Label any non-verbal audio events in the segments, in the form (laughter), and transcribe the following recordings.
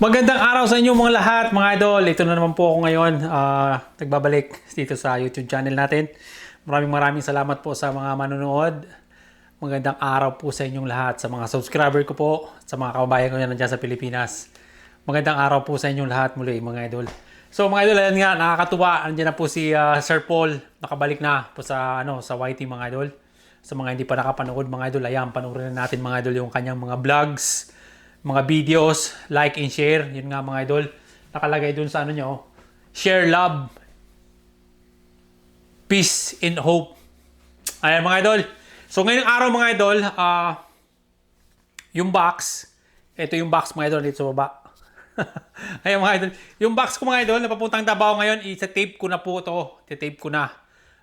Magandang araw sa inyo mga lahat, mga idol. Ito na naman po ako ngayon. ah, nagbabalik dito sa YouTube channel natin. Maraming maraming salamat po sa mga manonood. Magandang araw po sa inyong lahat, sa mga subscriber ko po, sa mga kababayan ko na nandiyan sa Pilipinas. Magandang araw po sa inyong lahat muli, mga idol. So mga idol, ayan nga, nakakatuwa. Andiyan na po si ah, Sir Paul. Nakabalik na po sa, ano, sa YT, mga idol. Sa mga hindi pa nakapanood, mga idol, ayan, panoorin na natin, mga idol, yung kanyang mga vlogs mga videos, like and share. Yun nga mga idol. Nakalagay dun sa ano nyo. Share love. Peace and hope. Ayan mga idol. So ngayong araw mga idol, ah yung box, ito yung box mga idol dito sa baba. (laughs) Ayan mga idol. Yung box ko mga idol, napapuntang Davao ngayon, isa-tape ko na po to. Iti-tape ko na.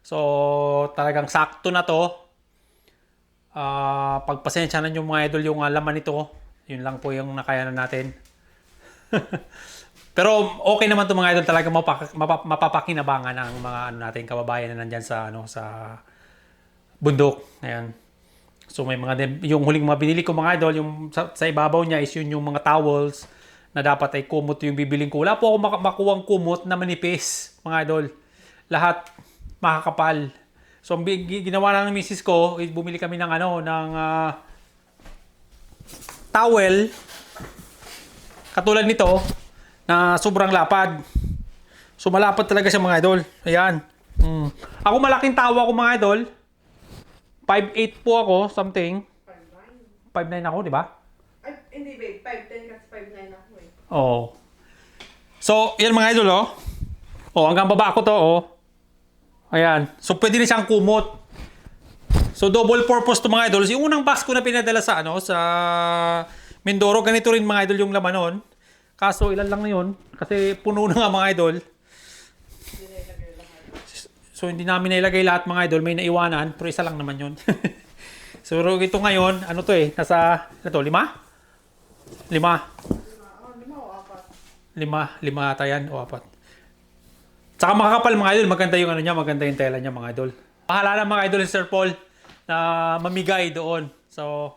So talagang sakto na to. Ah, pagpasensya na nyo mga idol yung ah, laman nito. Yun lang po yung nakayanan natin. (laughs) Pero okay naman to mga idol talaga mapak- mapa- mapapakinabangan ng mga ano natin kababayan na nandyan sa ano sa bundok. Ayan. So may mga yung huling mga binili ko mga idol, yung sa, sa ibabaw niya is yun yung mga towels na dapat ay kumot yung bibiling ko. Wala po ako mak- makuwang kumot na manipis, mga idol. Lahat makakapal. So ginawa na ng misis ko, is bumili kami ng ano ng ah, towel katulad nito na sobrang lapad. So malapad talaga siya mga idol. Ayan. Mm. Ako malaking tawa ko mga idol. 5'8 po ako, something. 5'9 ako, di ba? Ay, hindi babe. 5'10 kasi 5'9 ako eh. Oo. So, yan mga idol, oh. Oh, hanggang baba ko to, oh. Ayan. So, pwede na siyang kumot. So, double purpose to mga idol. Yung unang box ko na pinadala sa, ano, sa Mindoro, ganito rin mga idol yung laman nun. Kaso, ilan lang na yun. Kasi puno na nga mga idol. So, hindi namin nailagay lahat mga idol. May naiwanan. Pero isa lang naman yun. (laughs) so, ito ngayon, ano to eh, nasa, ano to, lima? Lima. Lima. Lima, ata yan o apat. Tsaka makakapal mga idol, maganda yung ano niya, maganda yung tela niya mga idol. Bahala na mga idol si Sir Paul na mamigay doon. So,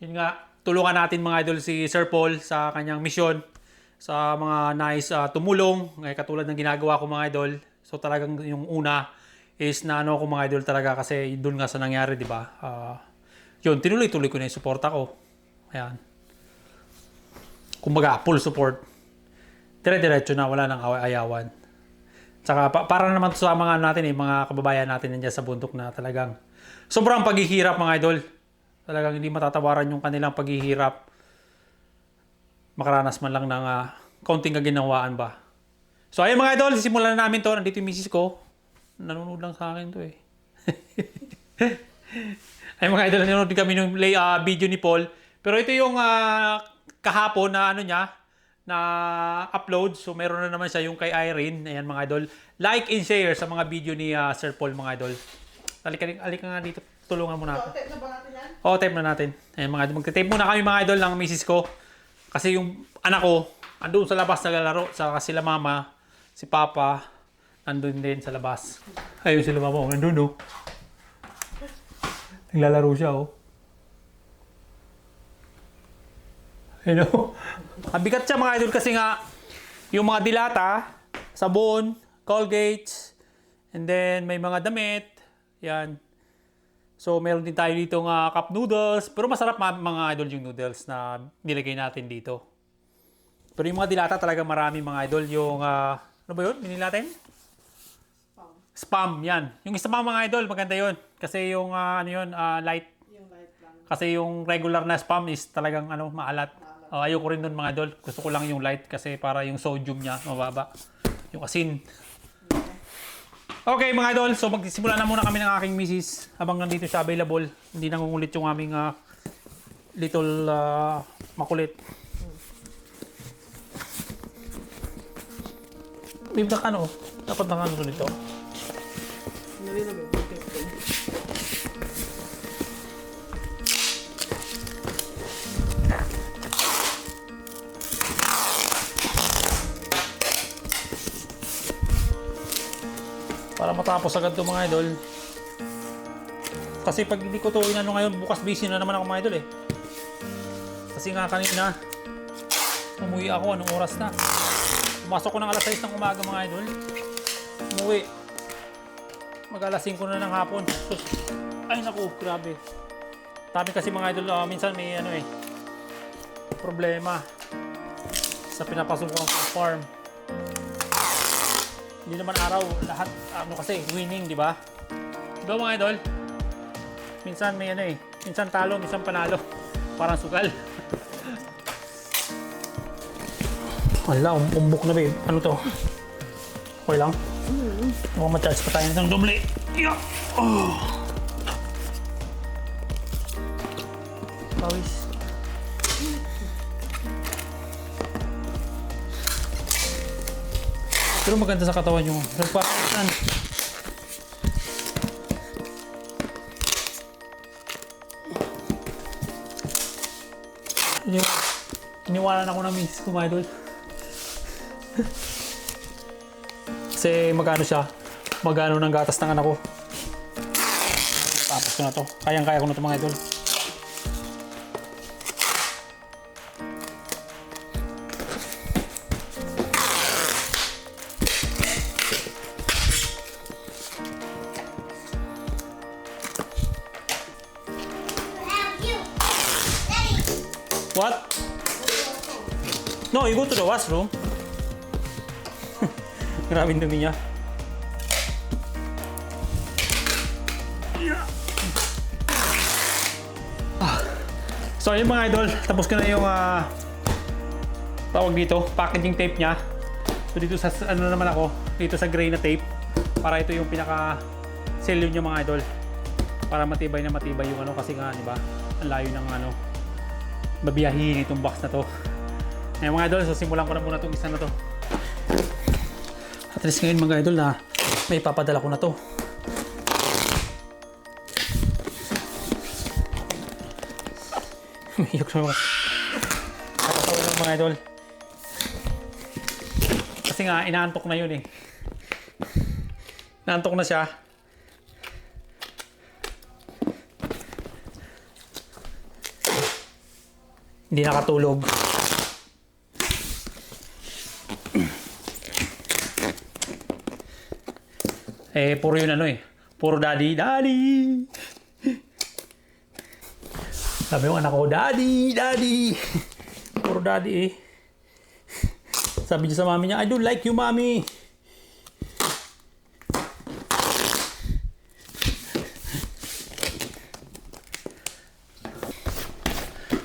yun nga, tulungan natin mga idol si Sir Paul sa kanyang misyon sa mga nice ah, tumulong, eh, katulad ng ginagawa ko mga idol. So talagang yung una is na ano ko mga idol talaga kasi doon nga sa nangyari, di ba? Ah, yun, tinuloy-tuloy ko na yung suporta ko. Ayan. Kumbaga, full support dire-diretso na wala nang awa- ayawan. Tsaka pa- para naman sa mga ano natin eh, mga kababayan natin nandiyan sa bundok na talagang sobrang paghihirap mga idol. Talagang hindi matatawaran yung kanilang paghihirap. Makaranas man lang ng ah, kaunting kaginawaan ba. So ayun mga idol, simulan na namin to. Nandito yung misis ko. Nanonood lang sa akin to eh. (laughs) Ay mga idol, nanonood din kami ng lay, ah, video ni Paul. Pero ito yung ah, kahapon na ano niya, na upload. So meron na naman siya yung kay Irene. Ayan mga idol. Like and share sa mga video ni ah, Sir Paul mga idol. Halika, halika nga dito. Tulungan mo So, natin. tape na ba natin yan? Oo, tape na natin. Ayan mga idol. Magte-tape muna kami mga idol ng misis ko. Kasi yung anak ko, andun sa labas naglalaro. Sa sila mama, si papa, andun din sa labas. Ayun sila mama, oh, nandun oh. Naglalaro siya oh. Ayun oh. (laughs) Ang bigat siya mga idol kasi nga, yung mga dilata, sabon, Colgate, and then may mga damit, yan. So, meron din tayo dito nga cup noodles. Pero masarap ma- mga idol yung noodles na nilagay natin dito. Pero yung mga dilata talaga marami mga idol. Yung, ah, ano ba yun? Binili natin? Pang. Spam, yan. Yung spam mga idol, maganda yun. Kasi yung, ah, ano yun, ah, light. Yung light lang. Kasi yung regular na spam is talagang, ano, maalat. Oh, ayoko rin nun mga idol. Gusto ko lang yung light kasi para yung sodium niya mababa. Yung asin. Okay mga idol, so magsimula na muna kami ng aking misis habang nandito siya available. Hindi nangungulit yung aming ah, little ah, makulit. Babe, na ano? Dapat na ano nito? Hindi Para matapos agad to mga idol. Kasi pag hindi ko to inano ngayon, bukas busy na naman ako mga idol eh. Kasi nga kanina, Umuwi ako, anong oras na? Pumasok ko ng alas 6 ng umaga mga idol. Umuwi. Mag alas 5 na ng hapon. Ay naku, grabe. Sabi kasi mga idol, ah, minsan may ano eh, problema sa pinapasok ko ng farm. Hindi naman araw, lahat, ano kasi, winning, di ba? Ba mga idol? Minsan may ano eh, minsan talo, minsan panalo. Parang sugal. (laughs) Wala, um umbok na babe. Ano to? Okay lang? Mukhang ma-charge pa tayo ng doble. Yeah. Oh. Pawis. Pero maganda sa katawan yung nagpapakitan. Ini iniwanan ako ng miss ko, mga idol. Kasi magkano siya? Magkano ng gatas ng anak ko? Tapos ko na to. Kayang-kaya ko na to mga idol. What? No, you go to the washroom. (laughs) Grabe dumi niya. Ah. So ayun mga idol, tapos ko na yung ah, tawag dito, packaging tape niya. So dito sa ano naman ako, dito sa gray na tape para ito yung pinaka seal niya mga idol. Para matibay na matibay yung ano kasi nga, di ba? Ang layo ng ano babiyahin itong box na to. Ngayon mga idol, so simulan ko na muna itong isa na to. At least ngayon mga idol na may papadala ko na to. (laughs) Mayok na ako. Nakatawa lang mga idol. Kasi nga, inaantok na yun eh. Inaantok na siya. Hindi nakatulog. Eh, puro yun ano eh. Puro daddy, daddy. Sabi yung anak ko, daddy, daddy. Puro daddy eh. Sabi niya sa mami niya, I don't like you, mommy.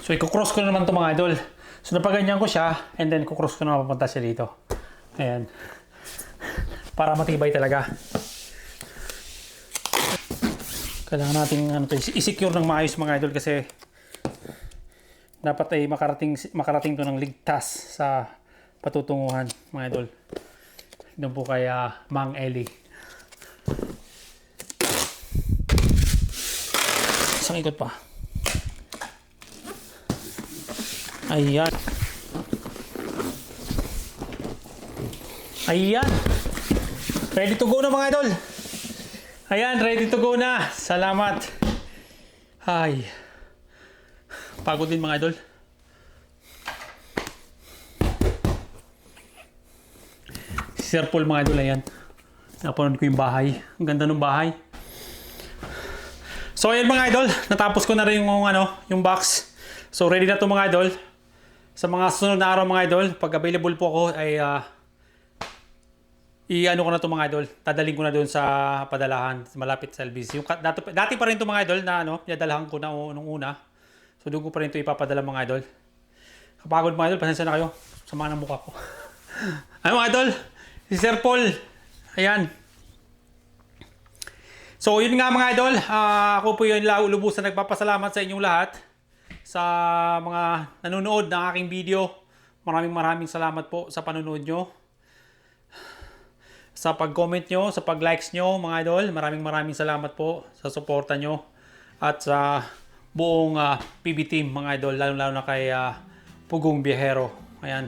So, i-cross ko na naman to mga idol. So, napaganyan ko siya, and then kukross ko na mapapunta siya dito. Ayan. Para matibay talaga. Kailangan natin ano i-secure ng maayos mga idol kasi dapat ay makarating makarating to ng ligtas sa patutunguhan mga idol. Doon po kay ah, Mang Eli. Isang ikot pa. Ayan. Ayan. Ready to go na mga idol. Ayan, ready to go na. Salamat. Ay. Pagod din mga idol. Si Sir Paul mga idol, ayan. Napanood ko yung bahay. Ang ganda ng bahay. So ayan mga idol, natapos ko na rin yung ano, yung box. So ready na to mga idol. Sa mga susunod na araw mga idol, pag available po ako ay ah, i-ano ko na to mga idol. Tadaling ko na doon sa padalahan, malapit sa LBC. Yung, dati, dati pa rin to mga idol na ano, pinadalahan ko na nung una. So doon ko pa rin to ipapadala mga idol. Kapagod mga idol, pasensya na kayo. Sama ng mukha ko. (laughs) ano mga idol? Si Sir Paul. Ayan. So yun nga mga idol, Ah, ako po yun la- lubusan nagpapasalamat sa inyong lahat sa mga nanonood ng aking video. Maraming maraming salamat po sa panonood nyo. Sa pag-comment nyo, sa pag-likes nyo mga idol. Maraming maraming salamat po sa suporta nyo. At sa buong ah, PB team mga idol, lalo-lalo na kay ah, Pugong Biyahero. Ayan.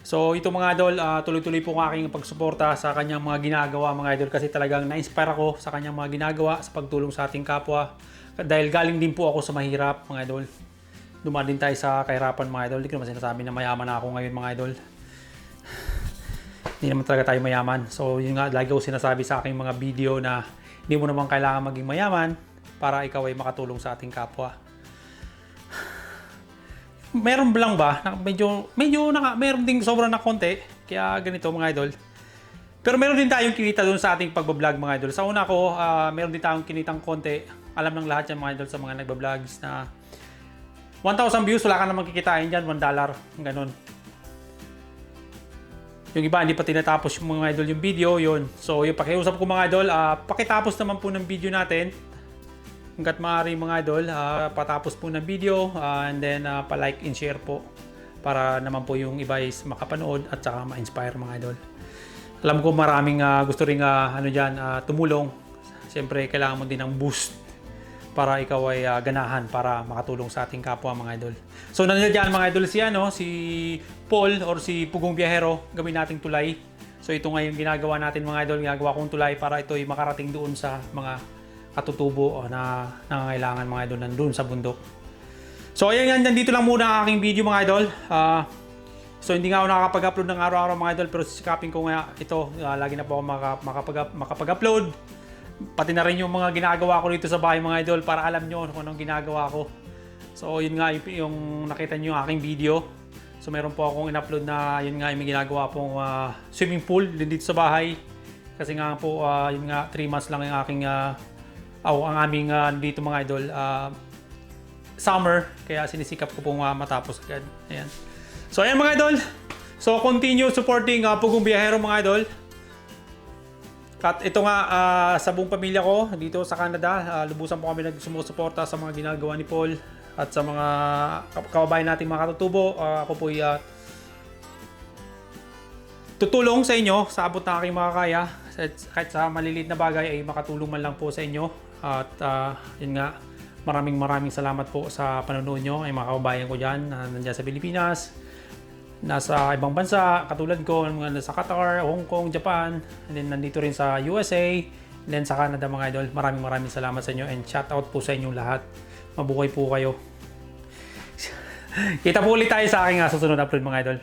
So ito mga idol, ah, tuloy-tuloy po ang aking pagsuporta sa kanyang mga ginagawa mga idol kasi talagang na-inspire ako sa kanyang mga ginagawa sa pagtulong sa ating kapwa. Dahil galing din po ako sa mahirap mga idol. Dumaan tayo sa kahirapan mga idol. Hindi ko naman sinasabi na mayaman ako ngayon mga idol. Hindi naman talaga tayo mayaman. So yun nga, lagi ko sinasabi sa aking mga video na hindi mo naman kailangan maging mayaman para ikaw ay makatulong sa ating kapwa. Meron lang ba? na Medyo, medyo naka, meron ding sobrang na konti. Kaya ganito mga idol. Pero meron din tayong kinita doon sa ating pagbablog mga idol. Sa una ko, ah, meron din tayong kinitang konti. Alam ng lahat yan mga idol sa mga nagbablogs na 1,000 views, wala ka namang kikitain dyan, 1 dollar, ganun. Yung iba, hindi pa tinatapos yung mga idol yung video, yun. So, yung pakiusap ko mga idol, ah, pakitapos naman po ng video natin. Hanggat maaari mga idol, ah, patapos po ng video, ah, and then ah, pa-like and share po. Para naman po yung iba is makapanood at saka ma-inspire mga idol. Alam ko maraming ah, gusto rin ah, ano dyan, ah, tumulong. Siyempre, kailangan mo din ng boost para ikaw ay ah, ganahan para makatulong sa ating kapwa mga idol. So nandiyan mga idol si ano, si Paul or si Pugong Biyahero, gawin nating tulay. So ito nga yung ginagawa natin mga idol, ginagawa kong tulay para ito ay makarating doon sa mga katutubo o na nangangailangan mga idol nandun sa bundok. So ayan yan, nandito lang muna ang aking video mga idol. Ah, so hindi nga ako nakakapag-upload ng araw-araw mga idol pero sisikapin ko nga ito, ah, lagi na po ako maka- makapag- makapag-upload pati na rin yung mga ginagawa ko dito sa bahay mga idol para alam nyo kung anong ginagawa ko. So yun nga yung, nakita nyo yung aking video. So meron po akong in-upload na yun nga yung ginagawa pong ah, swimming pool din dito sa bahay. Kasi nga po ah, yun nga 3 months lang yung aking ah, aw, ang aming ah, dito mga idol ah, summer kaya sinisikap ko pong ah, matapos agad. Ayan. So ayan mga idol. So continue supporting uh, Pugong Biyahero mga idol. At ito nga ah, sa buong pamilya ko dito sa Canada, ah, lubusan po kami nagsumusuporta sa mga ginagawa ni Paul at sa mga ka- kababayan nating mga katutubo. Ah, ako po ay ah, tutulong sa inyo sa abot ng aking makakaya. Kahit sa maliliit na bagay ay makatulong man lang po sa inyo. At ah, yun nga, maraming maraming salamat po sa panonood nyo ay mga kababayan ko dyan na nandiyan sa Pilipinas nasa ibang bansa, katulad ko, mga nasa Qatar, Hong Kong, Japan, and then nandito rin sa USA, and then sa Canada mga idol. Maraming maraming salamat sa inyo and shout out po sa inyong lahat. Mabuhay po kayo. (laughs) Kita po ulit tayo sa aking ah, susunod upload mga idol.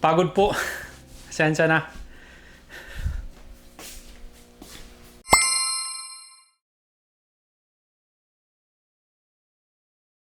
Pagod po. (laughs) Sensya na.